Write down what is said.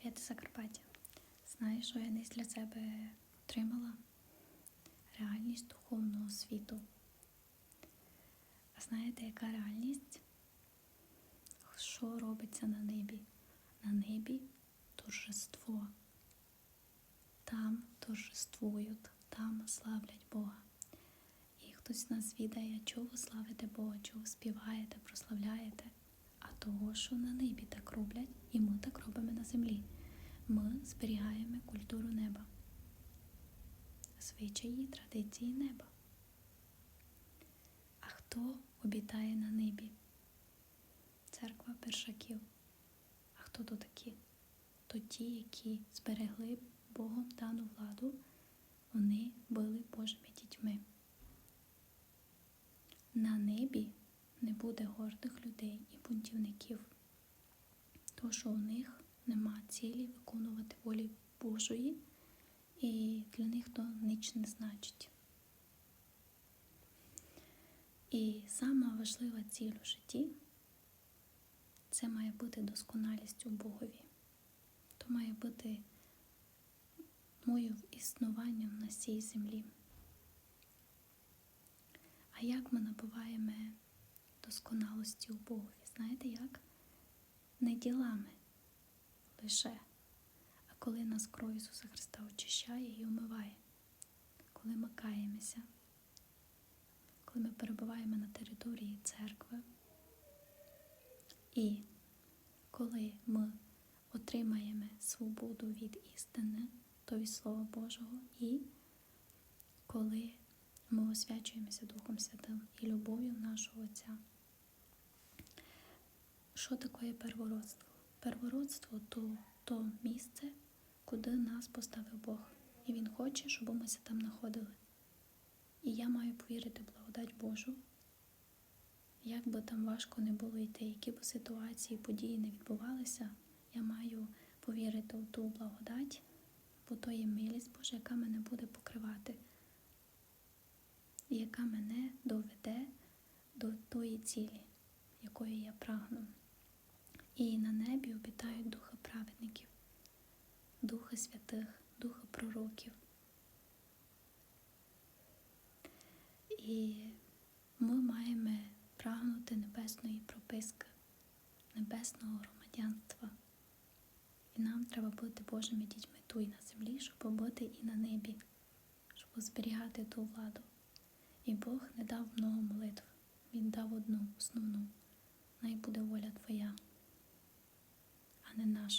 Привіт, Закарпаття. Знаєш, що я десь для себе отримала? Реальність духовного світу. А знаєте, яка реальність? Що робиться на небі? На небі торжество. Там торжествують, там славлять Бога. І хтось нас відає, чого ви славите Бога, чого співаєте, прославляєте, того, що на небі так роблять, і ми так робимо на землі. Ми зберігаємо культуру неба, звичаї, традиції неба. А хто обітає на небі? Церква першаків. А хто то такі? То ті, які зберегли Богом дану владу, вони були Божими дітьми. На небі не буде гордих людей і бунтівників, тому що у них нема цілі виконувати волі Божої, і для них то ніч не значить. І сама важлива ціль у житті це має бути досконалістю Богові. То має бути моїм існуванням на цій землі. А як ми набуваємо досконалості у Богові? Знаєте як? Не ділами лише, а коли нас кров Ісуса Христа очищає і омиває, коли ми каємося, коли ми перебуваємо на території церкви, і коли ми отримаємо свободу від істини, то від Слова Божого, і коли ми освячуємося Духом Святим і любов'ю нашого Отця. Що таке первородство? Первородство то, то місце, куди нас поставив Бог. І Він хоче, щоб ми там знаходили. І я маю повірити благодать Божу. Як би там важко не було йти, які б ситуації, події не відбувалися, я маю повірити в ту благодать, бо то є милість Божа, яка мене буде покривати і яка мене доведе до тої цілі, якої я прагну. І на небі обітають духа праведників, духа святих, духа пророків. І ми маємо прагнути небесної прописки, небесного громадянства. І нам треба бути Божими дітьми тут і на землі, щоб бути і на небі, щоб зберігати ту владу. І Бог не дав много молитв, Він дав одну основну. Най буде воля Твоя, а не наша.